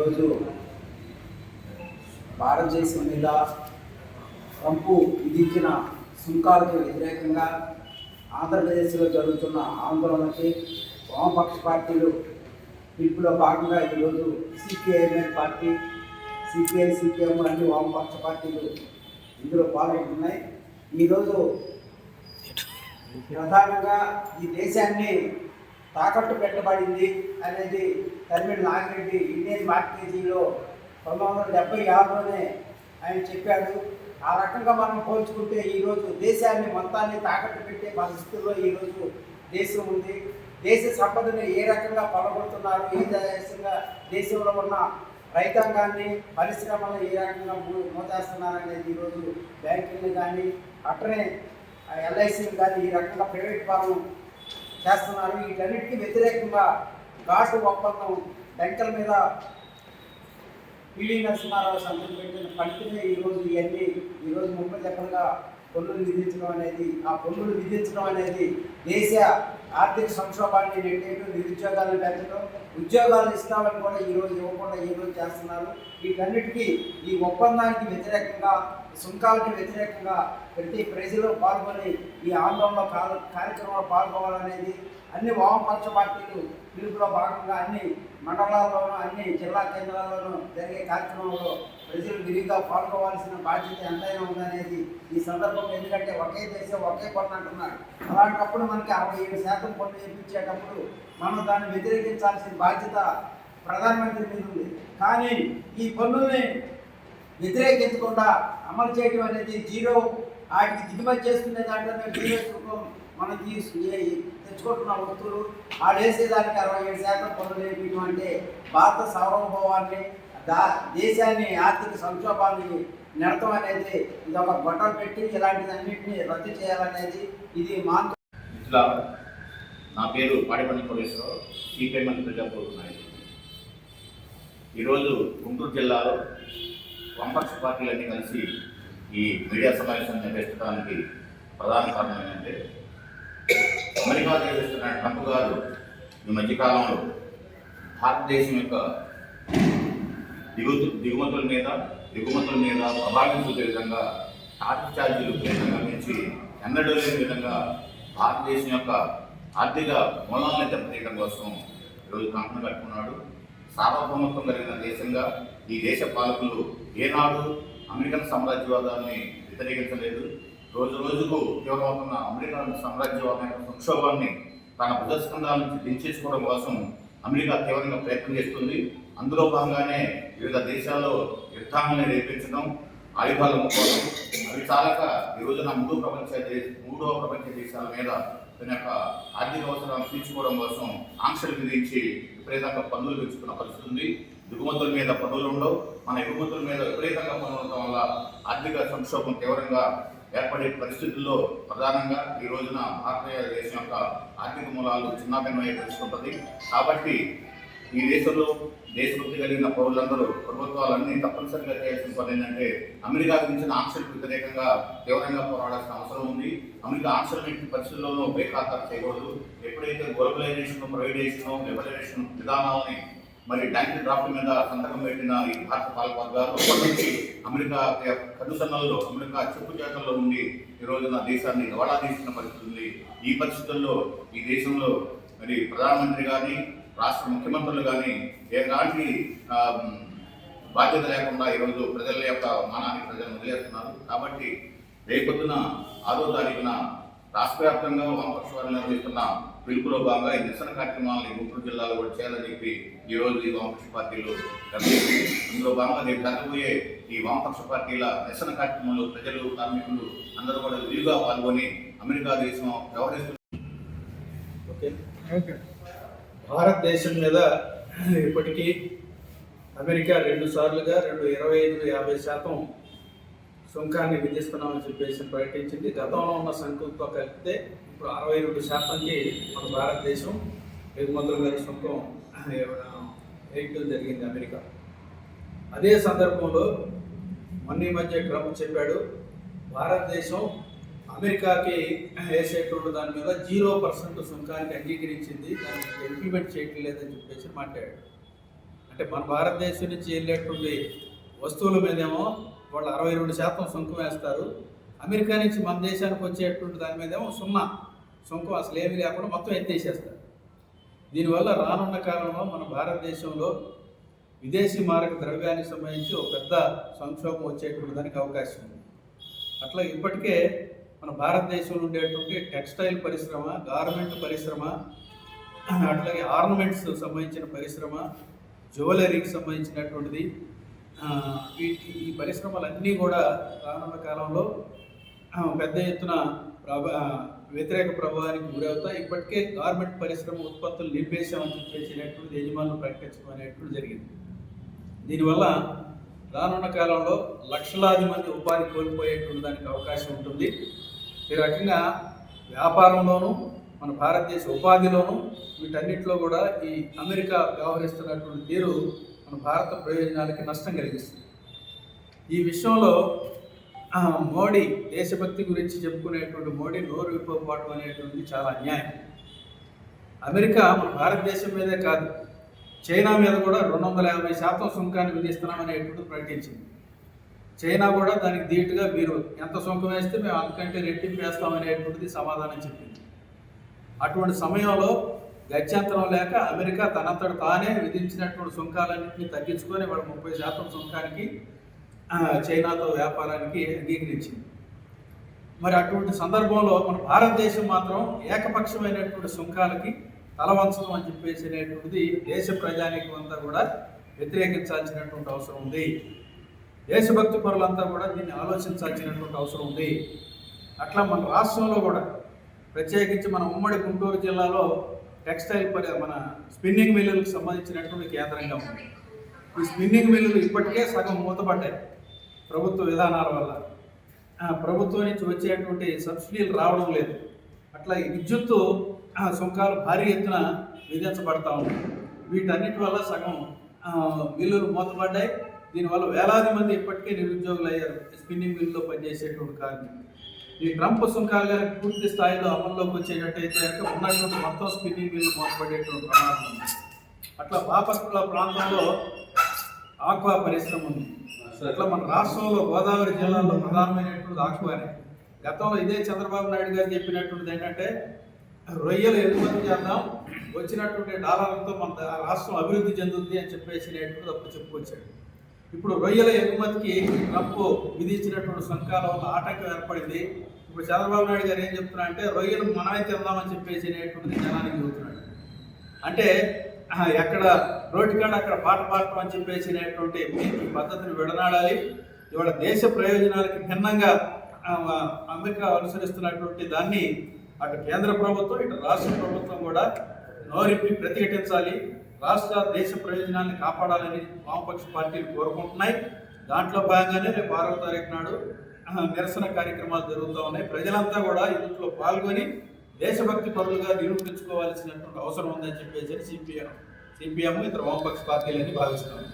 ఈరోజు భారతదేశం మీద ట్రంప్ విధించిన సుంకాలకు వ్యతిరేకంగా ఆంధ్రప్రదేశ్లో జరుగుతున్న ఆందోళనకి వామపక్ష పార్టీలు పిలుపులో భాగంగా ఈరోజు సిపిఐఎంఎల్ పార్టీ సిపిఐ సిపిఎం అన్ని వామపక్ష పార్టీలు ఇందులో పాల్గొంటున్నాయి. ఈరోజు ప్రధానంగా ఈ దేశాన్ని తాకట్టు పెట్టబడింది అనేది తరిమిడి నాగిరెడ్డి ఇండియన్ మార్కేజీలో పంతొమ్మిది వందల డెబ్బై ఆరులోనే ఆయన చెప్పాడు ఆ రకంగా మనం పోల్చుకుంటే ఈరోజు దేశాన్ని మొత్తాన్ని తాకట్టు పెట్టే పరిస్థితుల్లో ఈరోజు దేశం ఉంది. దేశ సంపదను ఏ రకంగా పొలగొడుతున్నారు ఏ దేశంగా దేశంలో ఉన్న రైతాంగాన్ని పరిశ్రమలను ఏ రకంగా మూ- అనేది ఈరోజు బ్యాంకులు కానీ అట్లనే ఎల్ఐసీలు కానీ ఈ రకంగా ప్రైవేట్ ఫారం చేస్తున్నారు. వీటన్నిటికీ వ్యతిరేకంగా ఘాటు ఒప్పందం బ్యాంకుల మీద పిడి నరసింహారావు సంతకం పెట్టిన ఫలితమే ఈరోజు ఇవన్నీ ఈరోజు ముప్పై లెక్కలుగా పన్నులు విధించడం అనేది ఆ పన్నులు విధించడం అనేది దేశ ఆర్థిక సంక్షోభాన్ని నెట్టేయడం నిరుద్యోగాలను పెంచడం ఉద్యోగాలు ఇస్తామని కూడా ఈరోజు ఇవ్వకుండా ఈరోజు చేస్తున్నారు. వీటన్నిటికీ ఈ ఒప్పందానికి వ్యతిరేకంగా సుంకాలకి వ్యతిరేకంగా ప్రతి ప్రజలు పాల్గొని ఈ ఆందోళన కార్యక్రమంలో పాల్గొనాలనేది అన్ని వామపక్ష పార్టీలు పిలుపులో భాగంగా అన్ని మండలాల్లోనూ అన్ని జిల్లా కేంద్రాల్లోనూ జరిగే కార్యక్రమంలో ప్రజలు విరిగా పాల్గొవాల్సిన బాధ్యత ఎంతైనా ఉందనేది ఈ సందర్భంలో. ఎందుకంటే ఒకే దేశం ఒకే పన్ను అంటున్నారు. అలాంటప్పుడు మనకి అరవై ఏడు శాతం పన్ను చేయించేటప్పుడు మనం దాన్ని వ్యతిరేకించాల్సిన బాధ్యత ప్రధానమంత్రి మీద ఉంది. కానీ ఈ పన్నుల్ని వ్యతిరేకించకుండా అమలు చేయడం అనేది జీరో. వాటికి దిగుమతి చేసుకునే దాంట్లో జీరో మనం తీసు తెచ్చుకుంటున్న వస్తువులు ఆ వేసేదానికి అరవై ఏడు శాతం పనులు వేయడం అంటే భారత సార్వభౌమాన్ని దా దేశాన్ని ఆర్థిక సంక్షోభాన్ని నడతం అనేది ఇది ఒక గొట్టలు పెట్టి ఇలాంటిదన్నింటినీ రద్దు చేయాలనేది ఇది మా ఇట్లా నా పేరు పాడిపల్లి కోటేశ్వరరావు సిపిఐ మంత్రి ప్రజాపూర్ నాయకుడు. ఈరోజు గుంటూరు జిల్లాలో వంపక్ష పార్టీలన్నీ కలిసి ఈ మీడియా సమావేశం నిర్వహించడానికి ప్రధాన కారణం ఏంటంటే అమెరికా చేస్తున్న ట్రంప్ గారు ఈ మధ్యకాలంలో భారతదేశం యొక్క దిగు దిగుమతుల మీద దిగుమతుల మీద ప్రభావితం చూసే విధంగా టారిఫ్ ఛార్జీలు కేంద్రంగా పెంచి ఎన్నడూ లేని విధంగా భారతదేశం యొక్క ఆర్థిక మూలాలను దెబ్బతీయడం కోసం ఈరోజు కంకణం కట్టుకున్నాడు సార్వభౌమత్వం కలిగిన దేశంగా ఈ దేశ పాలకులు ఏనాడు అమెరికన్ సామ్రాజ్యవాదాన్ని వ్యతిరేకించలేదు. రోజు రోజుకు తీవ్రమవుతున్న అమెరికా సామ్రాజ్యవాదం యొక్క సంక్షోభాన్ని తన భుజస్కంధాల నుంచి దించేసుకోవడం కోసం అమెరికా తీవ్రంగా ప్రయత్నం చేస్తుంది. అందులో భాగంగానే వివిధ దేశాల్లో యుద్ధాలను రేపించడం ఆయుధాలు అమ్ముకోవడం అవి చాలక ఈ రోజున మూడో ప్రపంచ దే- మూడో ప్రపంచ దేశాల మీద తన యొక్క ఆర్థిక అవసరాలను తీర్చుకోవడం కోసం ఆంక్షలు విధించి విపరీతంగా పన్నులు పెంచుకున్న పరిస్థితి ఉంది. దిగుమతుల మీద పన్నులు ఉండవు. మన ఎగుమతుల మీద విపరీతంగా పన్నులు ఉండటం వల్ల ఆర్థిక సంక్షోభం తీవ్రంగా ఏర్పడే పరిస్థితుల్లో ప్రధానంగా ఈ రోజున భారతదేశం యొక్క ఆర్థిక మూలాలు చిన్నాభిన్నమయ్యే తెలుసుకుంటుంది కాబట్టి ఈ దేశంలో దేశభక్తి కలిగిన పౌరులందరూ ప్రభుత్వాలన్నీ తప్పనిసరిగా చేయాల్సిన పని ఏంటంటే అమెరికా విధించిన ఆంక్షలకు వ్యతిరేకంగా తీవ్రంగా పోరాడాల్సిన అవసరం ఉంది. అమెరికా ఆంక్షలు ఎట్టి పరిస్థితుల్లోనూ బేఖాతరు చేయకూడదు. ఎప్పుడైతే గ్లోబలైజేషన్ ప్రైవేటైజేషన్ లిబరలైజేషన్ విధానాలని మరి ట్యాంక్ డ్రాఫ్ట్ మీద సంతకం పెట్టిన ఈ భారత పాలక వర్గాలు అమెరికా కనుసన్నల్లో అమెరికా చెప్పు చేతల్లో ఉండి ఈ రోజున దేశాన్ని గవాళా తీసిన పరిస్థితి ఉంది. ఈ పరిస్థితుల్లో ఈ దేశంలో మరి ప్రధానమంత్రి కానీ రాష్ట్ర ముఖ్యమంత్రులు కానీ ఎలాంటి బాధ్యత లేకుండా ఈరోజు ప్రజల యొక్క మానాన్ని ప్రజలు వదిలేస్తున్నారు. కాబట్టి రేపొద్దున ఆరో తారీఖున రాష్ట్ర వ్యాప్తంగా వామపక్ష వారు నిర్వహిస్తున్న పిలుపులో భాగంగా ఈ నిరసన కార్యక్రమాలను గుంటూరు జిల్లాలో కూడా చేయాలని చెప్పి ఈరోజు ఈ వామపక్ష పార్టీలు ఇందులో భాగంగా రేపు జరగబోయే ఈ వామపక్ష పార్టీల నిరసన కార్యక్రమంలో ప్రజలు కార్మికులు అందరూ కూడా విరివిగా పాల్గొని అమెరికా దేశం వ్యవహరిస్తున్న ఓకే. భారతదేశం మీద ఇప్పటికీ అమెరికా రెండు సార్లుగా రెండు ఇరవై ఐదు యాభై శాతం సుంకాన్ని విధిస్తున్నామని చెప్పేసి ప్రకటించింది. గతంలో ఉన్న సంఖ్యతో కలిపితే ఇప్పుడు అరవై రెండు శాతంకి మన భారతదేశం ఎగుమతుల మీద సుంకం వేయటం జరిగింది అమెరికా. అదే సందర్భంలో మొన్న మధ్య ట్రంప్ చెప్పాడు. భారతదేశం అమెరికాకి వేసేటువంటి దాని మీద జీరో పర్సెంట్ సుంకానికి అంగీకరించింది. దాన్ని ఇంప్లిమెంట్ చేయట్లేదని చెప్పేసి మాట్లాడాడు. అంటే అంటే మన భారతదేశం నుంచి వెళ్ళేటువంటి వస్తువుల మీదేమో వాళ్ళు అరవై రెండు శాతం సుంకం వేస్తారు. అమెరికా నుంచి మన దేశానికి వచ్చేటువంటి దాని మీద ఏమో సున్నా సుంకం అసలు ఏమీ లేకుండా మొత్తం ఎత్తేసేస్తారు. దీనివల్ల రానున్న కాలంలో మన భారతదేశంలో విదేశీ మారక ద్రవ్యానికి సంబంధించి ఒక పెద్ద సంక్షోభం వచ్చేటువంటి దానికి అవకాశం ఉంది. అట్లా ఇప్పటికే మన భారతదేశంలో ఉండేటువంటి టెక్స్టైల్ పరిశ్రమ గార్మెంట్ పరిశ్రమ అట్లాగే ఆర్నమెంట్స్ సంబంధించిన పరిశ్రమ జ్యువెలరీకి సంబంధించినటువంటిది వీటి ఈ పరిశ్రమలన్నీ కూడా రానున్న కాలంలో పెద్ద ఎత్తున ప్రభా వ్యతిరేక ప్రభావానికి గురవుతాయి. ఇప్పటికే గార్మెంట్ పరిశ్రమ ఉత్పత్తులు నిలిపేశామని చెప్పేసినటువంటి యజమానులు ప్రకటించడం జరిగింది. దీనివల్ల రానున్న కాలంలో లక్షలాది మంది ఉపాధి కోల్పోయేటువంటి దానికి అవకాశం ఉంటుంది. ఈ రకంగా వ్యాపారంలోనూ మన భారతదేశ ఉపాధిలోనూ వీటన్నిటిలో కూడా ఈ అమెరికా వ్యవహరిస్తున్నటువంటి తీరు మన భారత ప్రయోజనాలకి నష్టం కలిగిస్తుంది. ఈ విషయంలో మోడీ దేశభక్తి గురించి చెప్పుకునేటువంటి మోడీ నోరు విప్పకపోవడం అనేటువంటిది చాలా అన్యాయం. అమెరికా మన భారతదేశం మీదే కాదు చైనా మీద కూడా రెండు వందల యాభై శాతం సుంకాన్ని విధిస్తున్నామనేటువంటి ప్రకటించింది. చైనా కూడా దానికి ధీటుగా మీరు ఎంత సుంకం వేస్తే మేము అంతకంటే రెట్టింపు వేస్తామనేటువంటిది సమాధానం చెప్పింది. అటువంటి సమయంలో గత్యంతరం లేక అమెరికా తనంతట తానే విధించినటువంటి సుంకాలన్నింటినీ తగ్గించుకొని వాడు ముప్పై శాతం సుంకానికి చైనాతో వ్యాపారానికి అంగీకరించింది. మరి అటువంటి సందర్భంలో మన భారతదేశం మాత్రం ఏకపక్షమైనటువంటి సుంకాలకి తలవంచడం అని చెప్పేసి అనేటువంటిది దేశ ప్రజానీకం అంతా కూడా వ్యతిరేకించాల్సినటువంటి అవసరం ఉంది. దేశభక్తి పరులంతా కూడా దీన్ని ఆలోచించాల్సినటువంటి అవసరం ఉంది. అట్లా మన రాష్ట్రంలో కూడా ప్రత్యేకించి మన ఉమ్మడి గుంటూరు జిల్లాలో టెక్స్టైల్ పరి మన స్పిన్నింగ్ మిల్లులకు సంబంధించినటువంటి కేంద్రంగా ఉంది. ఈ స్పిన్నింగ్ మిల్లులు ఇప్పటికే సగం మూతపడ్డాయి ప్రభుత్వ విధానాల వల్ల. ప్రభుత్వం నుంచి వచ్చేటువంటి సబ్సిడీలు రావడం లేదు. అట్లా ఈ విద్యుత్తు సుంకాలు భారీ ఎత్తున విధించబడతా ఉన్నాయి వీటన్నిటి వల్ల సగం మిల్లులు మూతపడ్డాయి. దీనివల్ల వేలాది మంది ఇప్పటికే నిరుద్యోగులు అయ్యారు స్పిన్నింగ్ మిల్లులో పనిచేసేటువంటి కార్మికులు. ఈ ట్రంప్ సుంకాలు పూర్తి స్థాయిలో అమల్లోకి వచ్చేటట్టయితే కనుక ఉన్నటువంటి మొత్తం స్పిన్నింగ్ మిల్లు మూతపడేటువంటి ప్రమాదం ఉంది. అట్లా బాపట్ల ప్రాంతంలో ఆక్వా పరిశ్రమ ఉంది. అట్లా మన రాష్ట్రంలో గోదావరి జిల్లాలో ప్రధానమైనటువంటి ఆక్వానే. గతంలో ఇదే చంద్రబాబు నాయుడు గారు చెప్పినటువంటిది ఏంటంటే రొయ్యలు ఎగుమతి చేద్దాం వచ్చినటువంటి డాలర్లతో మన రాష్ట్రం అభివృద్ధి చెందుతుంది అని చెప్పేసినటువంటి అప్పుడు చెప్పుకొచ్చాడు. ఇప్పుడు రొయ్యల ఎగుమతికి ట్రంప్ విధించినటువంటి సంకాల వల్ల ఆటంకం ఏర్పడింది. ఇప్పుడు చంద్రబాబు నాయుడు గారు ఏం చెప్తున్నా అంటే రొయ్యలు మనమే తిందామని చెప్పేసి అనేటువంటిది జనానికి చెబుతున్నాడు అంటే ఎక్కడ రోడ్డు కాడ అక్కడ పాట పాడటం అని చెప్పేసినటువంటి ఈ పద్ధతిని విడనాడాలి. ఇవాళ దేశ ప్రయోజనాలకి భిన్నంగా అమెరికా అనుసరిస్తున్నటువంటి దాన్ని అటు కేంద్ర ప్రభుత్వం ఇటు రాష్ట్ర ప్రభుత్వం కూడా నోరిప్పి ప్రతిఘటించాలి. రాష్ట్ర దేశ ప్రయోజనాన్ని కాపాడాలని వామపక్ష పార్టీలు కోరుకుంటున్నాయి. దాంట్లో భాగంగానే రేపు ఆరో తారీఖు నాడు నిరసన కార్యక్రమాలు జరుగుతూ ఉన్నాయి. ప్రజలంతా కూడా ఇందులో పాల్గొని దేశభక్తి పరులుగా నిరూపించుకోవాల్సినటువంటి అవసరం ఉందని చెప్పేసి సిపిఎం సిపిఎం ఇతర వామపక్ష పార్టీలని భావిస్తున్నాం.